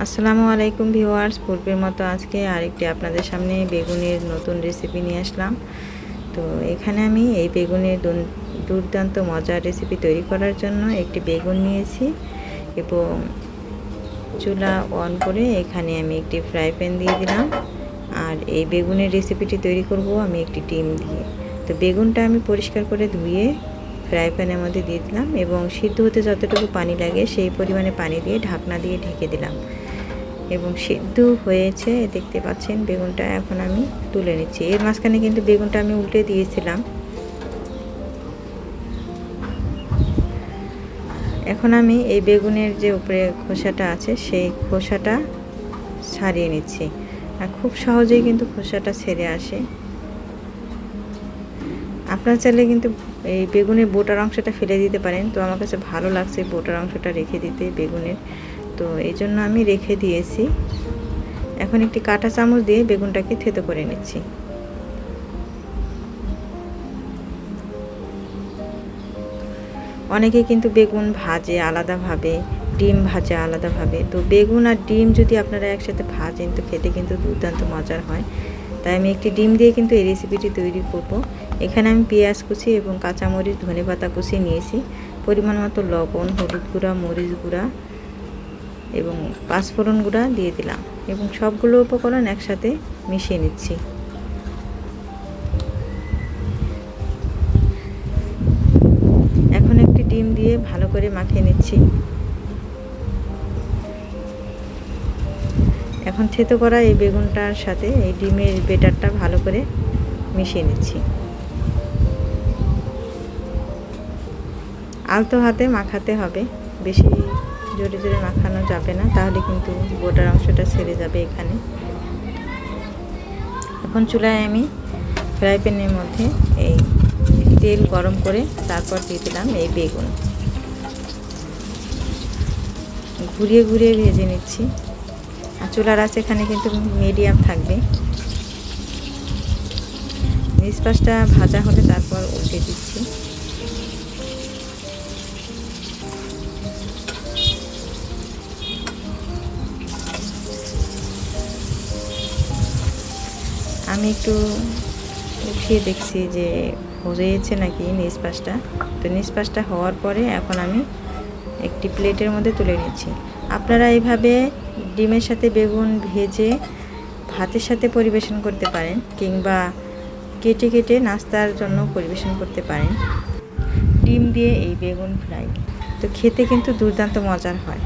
আসসালামু আলাইকুম ভিউয়ার্স, পূর্বের মতো আজকে আরেকটি আপনাদের সামনে বেগুনের নতুন রেসিপি নিয়ে আসলাম। তো এখানে আমি এই বেগুনের দুন- দুর্দান্ত মজার রেসিপি তৈরি করার জন্য একটি বেগুন নিয়েছি এবং চুলা অন করে এখানে আমি একটি ফ্রাই প্যান দিয়ে দিলাম। আর এই বেগুনের রেসিপিটি তৈরি করব আমি একটি ডিম দিয়ে। তো বেগুনটা আমি পরিষ্কার করে ধুয়ে ফ্রাই প্যানের মধ্যে দিয়ে দিলাম এবং সিদ্ধ হতে যতটুকু পানি লাগে সেই পরিমাণে পানি দিয়ে ঢাকনা দিয়ে ঢেকে দিলাম। এবং সিদ্ধ হয়েছে, দেখতে পাচ্ছেন, বেগুনটা এখন আমি তুলে নিচ্ছি। এর মাঝখানে কিন্তু বেগুনটা আমি উল্টে দিয়েছিলাম। এখন আমি এই বেগুনের যে উপরে খোসাটা আছে, সেই খোসাটা ছাড়িয়ে নিচ্ছি। আর খুব সহজেই কিন্তু খোসাটা ছেড়ে আসে। আপনার চাইলে কিন্তু এই বেগুনের বোটার অংশটা ফেলে দিতে পারেন। তো আমার কাছে ভালো লাগছে বোটার অংশটা রেখে দিতে, বেগুনের তো এই জন্য আমি রেখে দিয়েছি। এখন একটি কাঁটা চামচ দিয়ে বেগুনটাকে থেতো করে নিচ্ছি। অনেকে কিন্তু বেগুন ভাজে আলাদাভাবে, ডিম ভাজে আলাদাভাবে। তো বেগুন আর ডিম যদি আপনারা একসাথে ভাজেন, তো খেতে কিন্তু দুর্দান্ত মজার হয়। তাই আমি একটি ডিম দিয়ে কিন্তু এই রেসিপিটি তৈরি করব। এখানে আমি পেঁয়াজ কুচি এবং কাঁচামরিচ ধনে পাতা কুচি নিয়েছি। পরিমাণ মতো লবণ, হলুদ গুঁড়া, মরিচ গুঁড়া এবং পাঁচফোড়ন গুঁড়া দিয়ে দিলাম এবং সবগুলো উপকরণ একসাথে মিশিয়ে নিচ্ছি। এখন একটি ডিম দিয়ে ভালো করে মাখিয়ে নিচ্ছি। এখন থেতো করা এই বেগুনটার সাথে এই ডিমের বেটারটা ভালো করে মিশিয়ে নিচ্ছি। আলতো হাতে মাখাতে হবে, বেশি জোরে জোরে মাখানো যাবে না, তাহলে কিন্তু গোটার অংশটা ছেড়ে যাবে এখানে। এখন চুলায় আমি ফ্রাই প্যানের মধ্যে এই তেল গরম করে তারপর দিয়ে দিলাম এই বেগুন। ঘুরিয়ে ঘুরিয়ে ভেজে নিচ্ছি। আর চুলার আছে এখানে কিন্তু মিডিয়াম থাকবে। নিচ পাশটা ভাজা হলে তারপর উল্টে দিচ্ছি। আমি একটু উঠিয়ে দেখছি যে হয়েছে নাকি নিচ পাশটা। তো নিচ পাশটা হওয়ার পরে এখন আমি একটি প্লেটের মধ্যে তুলে নিচ্ছি। আপনারা এইভাবে ডিমের সাথে বেগুন ভেজে ভাতের সাথে পরিবেশন করতে পারেন কিংবা কেটে কেটে নাস্তার জন্য পরিবেশন করতে পারেন। ডিম দিয়ে এই বেগুন ফ্রাই। তো খেতে কিন্তু দুর্দান্ত মজার হয়।